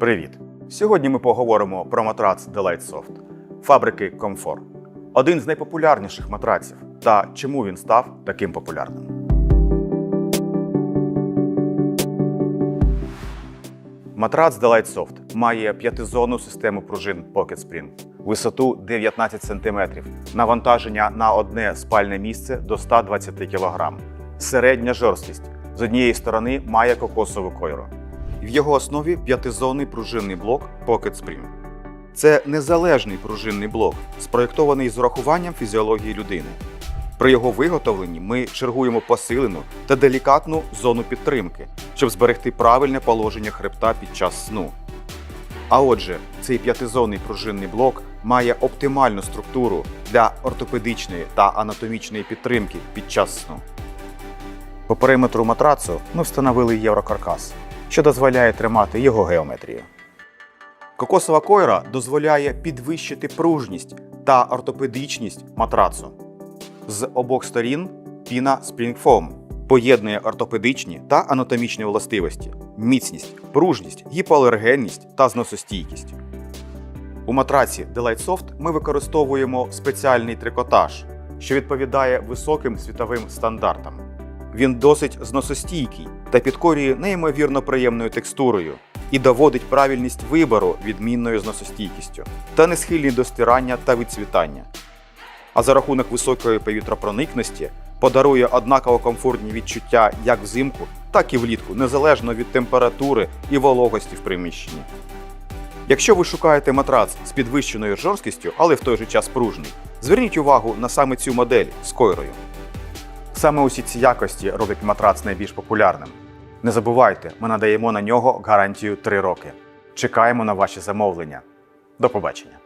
Привіт! Сьогодні ми поговоримо про матрац Delight Soft фабрики Comfort. Один з найпопулярніших матраців та чому він став таким популярним. Матрац Delight Soft має п'ятизонну систему пружин Pocket Spring, висоту 19 см, навантаження на одне спальне місце до 120 кг, середня жорсткість. З однієї сторони має кокосову койру. В його основі п'ятизонний пружинний блок Pocket Spring. Це незалежний пружинний блок, спроєктований з урахуванням фізіології людини. При його виготовленні ми чергуємо посилену та делікатну зону підтримки, щоб зберегти правильне положення хребта під час сну. А отже, цей п'ятизонний пружинний блок має оптимальну структуру для ортопедичної та анатомічної підтримки під час сну. По периметру матрацу ми встановили єврокаркас, що дозволяє тримати його геометрію. Кокосова койра дозволяє підвищити пружність та ортопедичність матрацу. З обох сторін піна Spring Foam поєднує ортопедичні та анатомічні властивості, міцність, пружність, гіпоалергенність та зносостійкість. У матраці Delight Soft ми використовуємо спеціальний трикотаж, що відповідає високим світовим стандартам. Він досить зносостійкий та підкорює неймовірно приємною текстурою і доводить правильність вибору відмінною зносостійкістю та не схильний до стирання та відцвітання. А за рахунок високої повітропроникності подарує однаково комфортні відчуття як взимку, так і влітку, незалежно від температури і вологості в приміщенні. Якщо ви шукаєте матрац з підвищеною жорсткістю, але в той же час пружний, зверніть увагу на саме цю модель з койрою. Саме усі ці якості роблять матрац найбільш популярним. Не забувайте, ми надаємо на нього гарантію 3 роки. Чекаємо на ваші замовлення. До побачення!